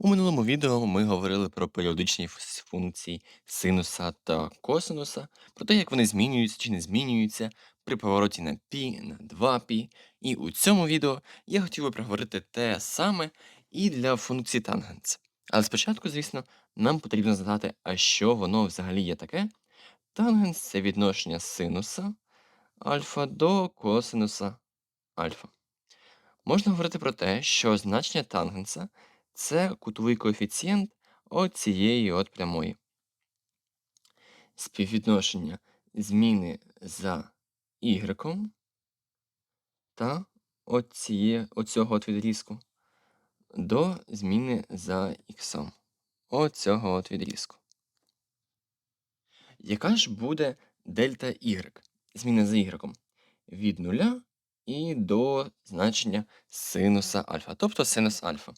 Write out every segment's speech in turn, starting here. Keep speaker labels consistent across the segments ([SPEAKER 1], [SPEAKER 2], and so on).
[SPEAKER 1] У минулому відео ми говорили про періодичні функції синуса та косинуса, про те, як вони змінюються чи не змінюються при повороті на π, на 2π. І у цьому відео я хотів би проговорити те саме і для функції тангенс. Але спочатку, звісно, нам потрібно згадати, а що воно взагалі є таке. Тангенс це відношення синуса альфа до косинуса альфа. Можна говорити про те, що значення тангенса це кутовий коефіцієнт оцієї от прямої. Співвідношення зміни за y та оціє, оцього от відрізку до зміни за х. Оцього от відрізку. Яка ж буде дельта y? Зміна за y? Від нуля і до значення синуса альфа, тобто синус альфа.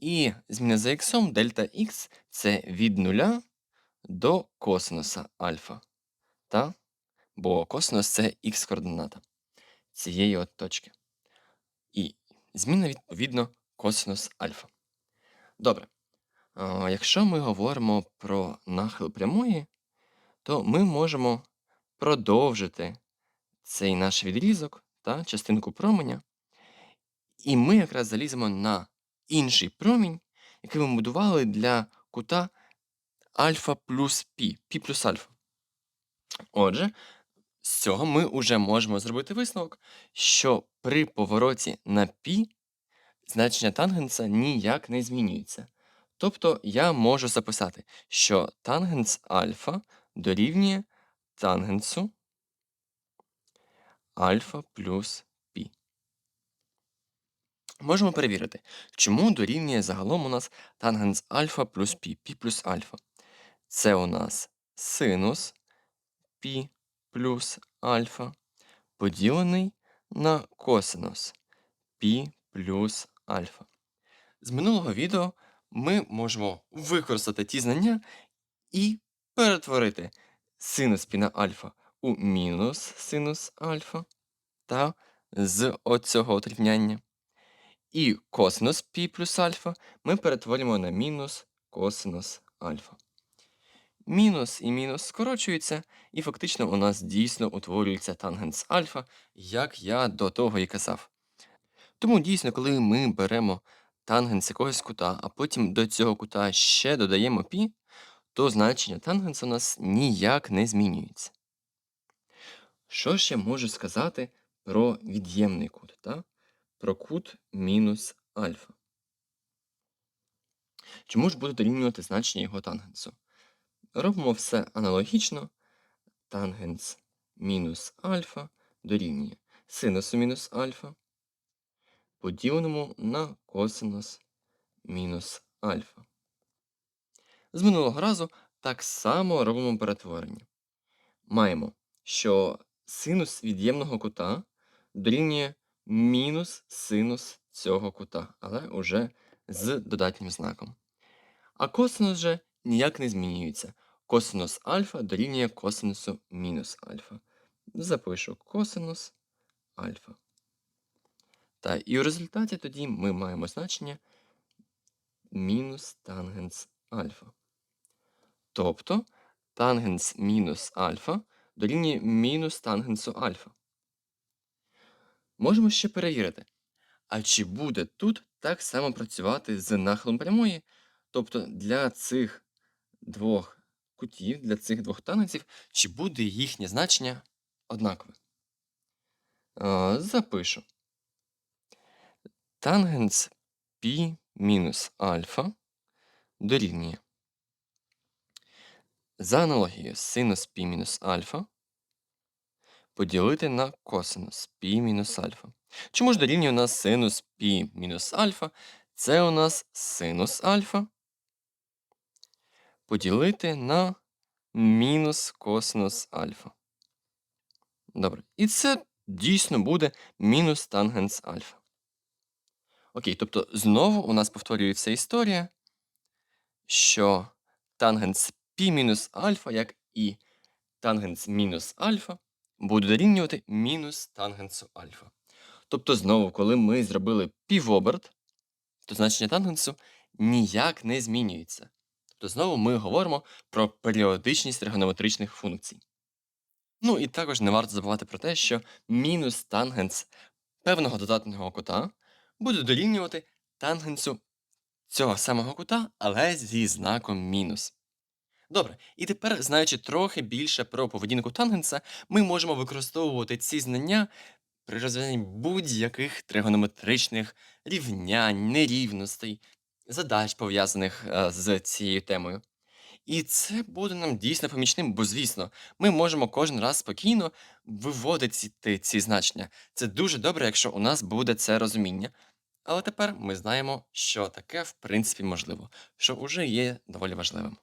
[SPEAKER 1] І зміна за х дельта х це від нуля до косинуса альфа. Та? Бо косинус це х координата цієї от точки. І зміна відповідно косинус альфа. Добре. Якщо ми говоримо про нахил прямої, то ми можемо продовжити цей наш відрізок та частинку променя. І ми якраз заліземо на інший промінь, який ми будували для кута альфа плюс пі, пі плюс альфа. Отже, з цього ми вже можемо зробити висновок, що при повороті на пі значення тангенса ніяк не змінюється. Тобто я можу записати, що тангенс альфа дорівнює тангенсу альфа плюс. Можемо перевірити, чому дорівнює загалом у нас тангенс альфа плюс пі, пі плюс альфа. Це у нас синус пі плюс альфа поділений на косинус пі плюс альфа. З минулого відео ми можемо використати ті знання і перетворити синус пі на альфа у мінус синус альфа та з оцього от рівняння. І косинус пі плюс альфа ми перетворюємо на мінус косинус альфа. Мінус і мінус скорочуються, і фактично у нас дійсно утворюється тангенс альфа, як я до того і казав. Тому дійсно, коли ми беремо тангенс якогось кута, а потім до цього кута ще додаємо пі, то значення тангенса у нас ніяк не змінюється. Що я можу сказати про від'ємний кут? Та? Про кут мінус альфа. Чому ж буде дорівнювати значення його тангенсу? Робимо все аналогічно. Тангенс мінус альфа дорівнює синусу мінус альфа, поділеному на косинус мінус альфа. З минулого разу так само робимо перетворення. Маємо, що синус від'ємного кута дорівнює мінус синус цього кута, але уже з додатнім знаком. А косинус же ніяк не змінюється. Косинус альфа дорівнює косинусу мінус альфа. Запишу косинус альфа. Та і в результаті тоді ми маємо значення мінус тангенс альфа. Тобто тангенс мінус альфа дорівнює мінус тангенсу альфа. Можемо ще перевірити, а чи буде тут так само працювати з нахилом прямої, тобто для цих двох кутів, для цих двох тангенсів, чи буде їхнє значення однакове. Запишу. Тангенс π мінус альфа дорівнює. За аналогією синус π мінус альфа поділити на косинус пі мінус альфа. Чому ж дорівнює у нас синус пі мінус альфа? Це у нас синус альфа поділити на мінус косинус альфа. Добре. І це дійсно буде мінус тангенс альфа. Окей, тобто знову у нас повторюється історія, що тангенс пі мінус альфа, як і тангенс мінус альфа, буде дорівнювати мінус тангенсу альфа. Тобто, знову, коли ми зробили півоберт, то значення тангенсу ніяк не змінюється. Тобто знову ми говоримо про періодичність тригонометричних функцій. Ну і також не варто забувати про те, що мінус тангенс певного додатного кута буде дорівнювати тангенсу цього самого кута, але зі знаком мінус. Добре, і тепер, знаючи трохи більше про поведінку тангенса, ми можемо використовувати ці знання при розв'язанні будь-яких тригонометричних рівнянь, нерівностей, задач, пов'язаних е, з цією темою. І це буде нам дійсно помічним, бо, звісно, ми можемо кожен раз спокійно виводити ці, ці значення. Це дуже добре, якщо у нас буде це розуміння. Але тепер ми знаємо, що таке в принципі можливо, що вже є доволі важливим.